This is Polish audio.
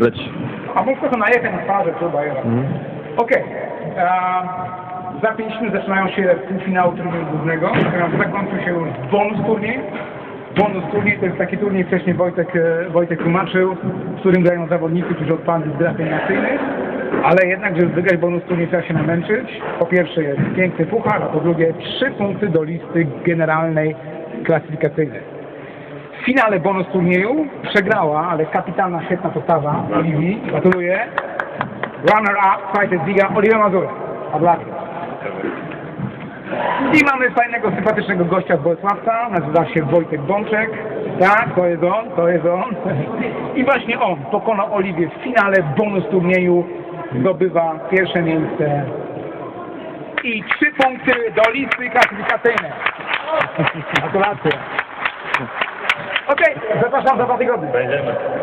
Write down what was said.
Leć. A mógł tylko najechać na parę, to bajera. Mhm. Okej. Za 5 minut zaczynają się półfinały turnieju głównego. Zakończył się już bonus turniej. Bonus turniej to jest taki turniej, wcześniej Wojtek, e, Wojtek tłumaczył, w którym grają zawodnicy, którzy odpadli z grach eliminacyjnych. Ale jednak, żeby wygrać bonus turniej trzeba się namęczyć. Po pierwsze jest piękny puchar, a po drugie trzy punkty do listy generalnej klasyfikacyjnej. W finale bonus turnieju przegrała, ale kapitalna, świetna postawa Oliwii. Gratuluję. Runner-up Fighter Liga Oliwia Mazurek. Gratulacje. I mamy fajnego, sympatycznego gościa z Bolesławca. Nazywa się Wojtek Bączek. Tak, to jest on, to jest on. I właśnie on pokonał Oliwię w finale bonus turnieju. Zdobywa pierwsze miejsce. I trzy punkty do listy klasyfikacyjnej. Gratulacje. Okej, okay. zapraszam do Watygodu. Będziemy.